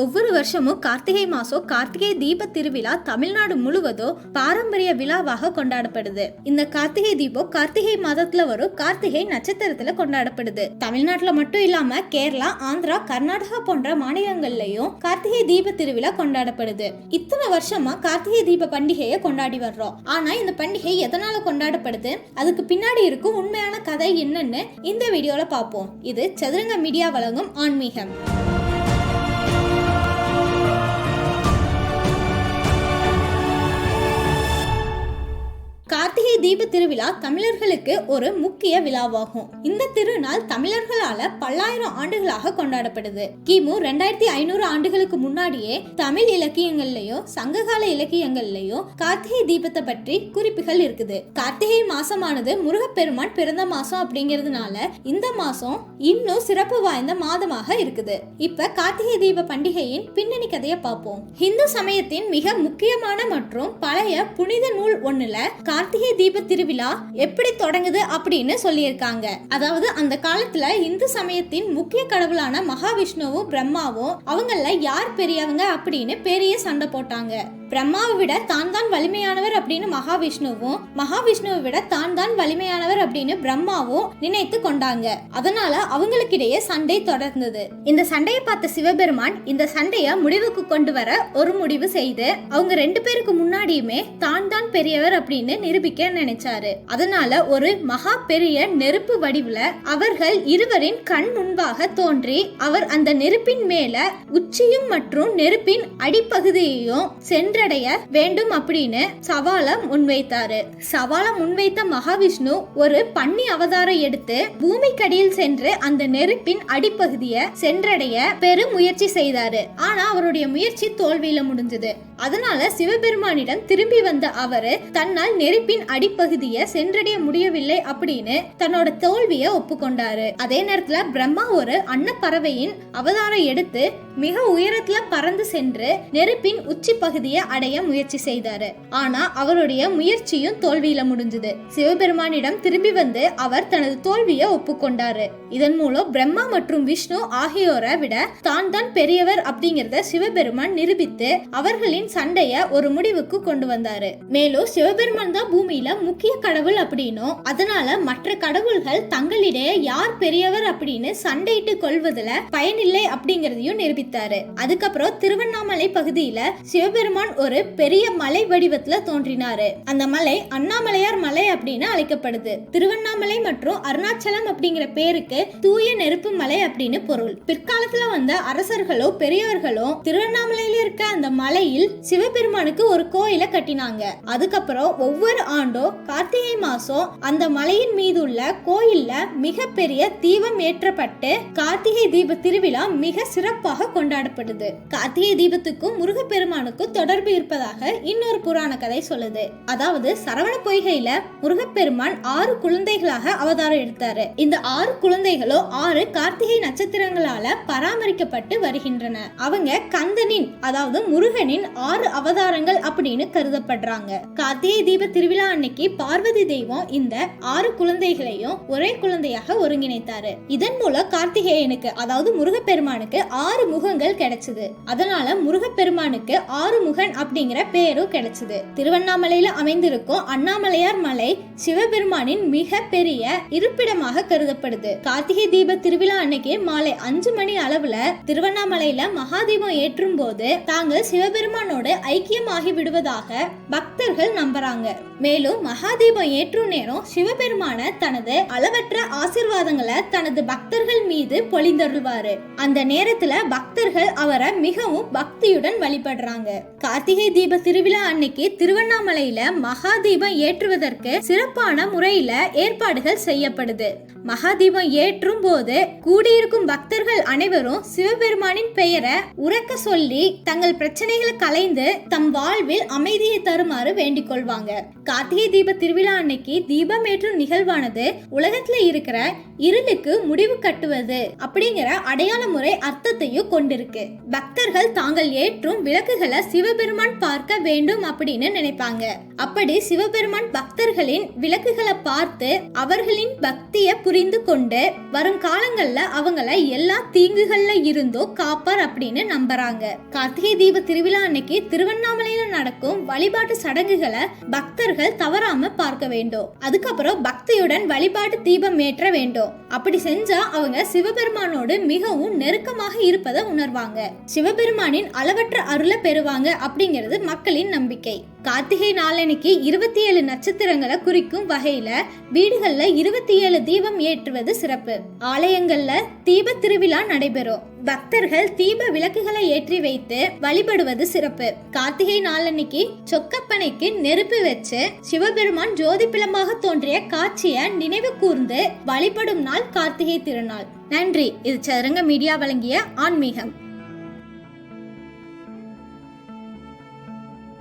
ஒவ்வொரு வருஷமும் கார்த்திகை மாசம் கார்த்திகை தீப திருவிழா தமிழ்நாடு முழுவதும் பாரம்பரிய விழாவாக கொண்டாடப்படுது. இந்த கார்த்திகை தீபம் கார்த்திகை மாதத்துல வரும் கார்த்திகை நட்சத்திரத்துல கொண்டாடப்படுது. தமிழ்நாட்டுல மட்டும் இல்லாம கேரளா ஆந்திரா கர்நாடகா போன்ற மாநிலங்கள்லயும் கார்த்திகை தீப திருவிழா கொண்டாடப்படுது. இத்தனை வருஷமா கார்த்திகை தீப பண்டிகையை கொண்டாடி வர்றோம். ஆனா இந்த பண்டிகை எதனால கொண்டாடப்படுது? அதுக்கு பின்னாடி இருக்கும் உண்மையான கதை என்னன்னு இந்த வீடியோல பார்ப்போம். இது சதுரங்க மீடியா வழங்கும் ஆன்மீகம். தீப திருவிழா தமிழர்களுக்கு ஒரு முக்கிய விழாவாகும். இந்த திருநாள் தமிழர்களால பல்லாயிரம் ஆண்டுகளாக கொண்டாடப்படுது. கிமு ரெண்டாயிரத்தி ஐநூறு ஆண்டுகளுக்கு முன்னாடியே தமிழ் இலக்கியங்கள்லயோ சங்ககால இலக்கியங்கள்லயோ கார்த்திகை தீபத்தை பற்றி குறிப்புகள் இருக்குது. கார்த்திகை மாசமானது முருகப்பெருமான் பிறந்த மாசம் அப்படிங்கிறதுனால இந்த மாசம் இன்னும் சிறப்பு வாய்ந்த மாதமாக இருக்குது. இப்ப கார்த்திகை தீப பண்டிகையின் பின்னணி கதையை பார்ப்போம். இந்து சமயத்தின் மிக முக்கியமான மற்றும் பழைய புனித நூல் ஒண்ணுல கார்த்திகை தீப திருவிழா எப்படி தொடங்குது அப்படின்னு சொல்லியிருக்காங்க. அதாவது அந்த காலத்துல இந்து சமயத்தின் முக்கிய கடவுளான மகாவிஷ்ணுவும் பிரம்மாவும் அவங்கள யார் பெரியவங்க அப்படின்னு பெரிய சண்டை போட்டாங்க. பிரம்மாவை விட தான் தான் வலிமையானவர் அப்படின்னு மகாவிஷ்ணுவும் மகாவிஷ்ணுவை விட தான் தான் வலிமையானவர் அப்படின்னு பிரம்மாவும் நினைத்து கொண்டாங்க. அதனால அவங்களுக்கிடையே சண்டை தொடர்ந்தது. இந்த சண்டையை பார்த்த சிவபெருமான் இந்த சண்டைய முடிவுக்கு கொண்டு வர ஒரு முடிவு செய்து அவங்க ரெண்டு பேருக்கு முன்னாடியுமே தான் தான் பெரியவர் அப்படின்னு நிரூபிக்க நினைச்சாரு. அதனால ஒரு மகா பெரிய நெருப்பு வடிவுல அவர்கள் இருவரின் கண் முன்பாக தோன்றி அவர் அந்த நெருப்பின் மேல உச்சியும் மற்றும் நெருப்பின் அடிப்பகுதியையும் சென்றடைய வேண்டும் அப்படின்னு சவால முன்வைத்தாரு. சவால முன்வைத்த மகாவிஷ்ணு ஒரு பன்னி அவதாரம் எடுத்து பூமிக்கடியில் சென்று அந்த நெருப்பின் அடிப்பகுதியை சென்றடைய பெரும் முயற்சி செய்தாரு. ஆனா அவருடைய முயற்சி தோல்வியில முடிஞ்சது. அதனால சிவபெருமானிடம் திரும்பி வந்த அவரு தன்னால் நெருப்பின் அடிப்பகுதியை சென்றடைய முடியவில்லை அப்படின்னு தன்னோட தோல்வியை ஒப்புக்கொண்டாரு. அதே நேரத்துல பிரம்மா ஒரு அன்னப்பறவையின் அவதாரம் எடுத்து மிக உயரத்துல பறந்து சென்று நெருப்பின் உச்சி பகுதியை அடைய முயற்சி செய்தாரு. ஆனா அவருடைய முயற்சியும் தோல்வியில முடிஞ்சது. சிவபெருமானிடம் திரும்பி வந்து அவர் தனது தோல்வியை ஒப்புக்கொண்டாரு. இதன் மூலம் பிரம்மா மற்றும் விஷ்ணு ஆகியோரை விட தான் தான் பெரியவர் அப்படிங்கறத சிவபெருமான் நிரூபித்து அவர்களின் சண்டைய ஒரு முடிவுக்கு கொண்டு வந்தாரு. மேலும் சிவபெருமான் தான் பூமியில முக்கிய கடவுள் அப்படின்னும் அதனால மற்ற கடவுள்கள் தங்களிடையே யார் பெரியவர் அப்படின்னு சண்டையிட்டு கொள்வதுல பயனில்லை அப்படிங்கறதையும் நிரூபித்தாரு அதுக்கப்புறம் திருவண்ணாமலை பகுதியில சிவபெருமான் ஒரு பெரிய மலை வடிவத்துல தோன்றினாரு. அந்த மலை அண்ணாமலையார் மலை அப்படின்னு அழைக்கப்படுது. திருவண்ணாமலை மற்றும் அருணாச்சலம் அப்படிங்கிற பேருக்கு தூய நெருப்பு மலை அப்படின்னு பொருள். பிற்காலத்துல வந்த அரசர்களோ பெரியவர்களோ திருவண்ணாமலையில இருக்க அந்த மலையில் சிவபெருமானுக்கு ஒரு கோயிலை கட்டினாங்க. அதுக்கப்புறம் ஒவ்வொரு ஆண்டும் கார்த்திகை மாசம் அந்த மலையின் மீது உள்ள கோயில்ல மிகப்பெரிய தீபம் ஏற்றப்பட்டு கார்த்திகை தீப திருவிழா மிக சிறப்பாக கொண்டாடப்படுது. கார்த்திகை தீபத்துக்கும் முருகப்பெருமானுக்கும் தொடர்பு இருப்பதாக இன்னொரு புராண கதை சொல்லுது. அதாவது சரவண பொய்கையில முருகப்பெருமான் ஆறு குழந்தைகளாக அவதாரம் எடுத்தாரு. இந்த ஆறு குழந்தைகளோ ஆறு கார்த்திகை நட்சத்திரங்களால பராமரிக்கப்பட்டு வருகின்றன. அவங்க கந்தனின் அதாவது முருகனின் ஆறு அவதாரங்கள் அப்படின்னு கருதப்படுறாங்க. கார்த்திகை தீப திருவிழா அன்னைக்கு பார்வதி தெய்வம் இந்த ஆறு குழந்தைகளையும் ஒரே குழந்தையாக ஒருங்கிணைத்தாரு. இதன் மூலம் கார்த்திகேயனுக்கு அதாவது முருகப்பெருமானுக்கு ஆறு முகங்கள் கிடைச்சது. அதனால முருகப்பெருமானுக்கு ஆறு முகன் அப்படிங்கிற பேரும் கிடைச்சது. திருவண்ணாமலையில அமைந்திருக்கும் அண்ணாமலையார் மலை சிவபெருமானின் மிக பெரிய இருப்பிடமாக கருதப்படுது. கார்த்திகை தீப திருவிழா அன்னைக்கு மாலை அஞ்சு மணி அளவுல திருவண்ணாமலையில மகாதீபம் ஏற்றும் போது தாங்கள் சிவபெருமானோடு ஐக்கியமாகி விடுவதாக பக்தர்கள் நம்புறாங்க. மேலும் மகாதீபம் ஏற்றும் நேரம் சிவபெருமான தனது அளவற்ற ஆசிர்வாதங்களை தனது பக்தர்கள் மீது பொழிந்தருள்வாரு. அந்த நேரத்துல பக்தர்கள் அவரை மிகவும் பக்தியுடன் வழிபடுறாங்க. கார்த்திகை தீப திருவிழா அன்னைக்கு திருவண்ணாமலையில மகாதீபம் ஏற்றுவதற்கு சிறப்பான முறையில ஏற்பாடுகள் செய்யப்படுது. மகாதீபம் ஏற்றும் போது கூடியிருக்கும் பக்தர்கள் அனைவரும் சிவபெருமானின் பெயரை உறக்க சொல்லி தங்கள் பிரச்சனைகளை கலைந்து தம் வாழ்வில் அமைதியை தருமாறு வேண்டிக் கொள்வாங்க. கார்த்திகை தீப திருவிழா அன்னைக்கு தீபம் ஏற்றும் நிகழ்வானது உலகத்துல இருக்கிற இருளுக்கு முடிவு கட்டுவது அப்படிங்கிற அடையாள முறை அர்த்தத்தையும் கொண்டிருக்கு. பக்தர்கள் தாங்கள் ஏற்றும் விளக்குகளை சிவபெருமான் பார்க்க வேண்டும் அப்படின்னு நினைப்பாங்க. அப்படி சிவபெருமான் பக்தர்களின் விளக்குகளை பார்த்து அவர்களின் பக்தியை புரிந்து கொண்டு வரும் காலங்கள்ல அவங்கள எல்லா தீங்குகள்ல இருந்தோ காப்பார் அப்படின்னு நம்புறாங்க. கார்த்திகை தீப திருவிழா அன்னைக்கு திருவண்ணாமலையில நடக்கும் வழிபாட்டு சடங்குகளை பக்தர்கள் தவறாம பார்க்க வேண்டும். அதுக்கப்புறம் பக்தியுடன் வழிபாட்டு தீபம் ஏற்ற வேண்டும். அப்படி செஞ்சா அவங்க சிவபெருமானோடு மிகவும் நெருக்கமாக இருப்பதை உணர்வாங்க. சிவபெருமானின் அளவற்ற அருளை பெறுவாங்க அப்படிங்கிறது மக்களின் நம்பிக்கை. கார்த்திகை நாளன்னைக்கு இருபத்தி ஏழு நட்சத்திரங்களை குறிக்கும் வகையில வீடுகள்ல இருபத்தி ஏழு தீபம் ஏற்றுவது சிறப்பு. ஆலயங்கள்ல தீப திருவிழா நடைபெறும். பக்தர்கள் தீப விளக்குகளை ஏற்றி வைத்து வழிபடுவது சிறப்பு. கார்த்திகை நாளன்னைக்கு சொக்கப்பனைக்கு நெருப்பு வச்சு சிவபெருமான் ஜோதி பிளம்பாக தோன்றிய காட்சியை நினைவு கூர்ந்து வழிபடும் நாள் கார்த்திகை திருநாள். நன்றி. இது சதுரங்க மீடியா வழங்கிய ஆன்மீகம்.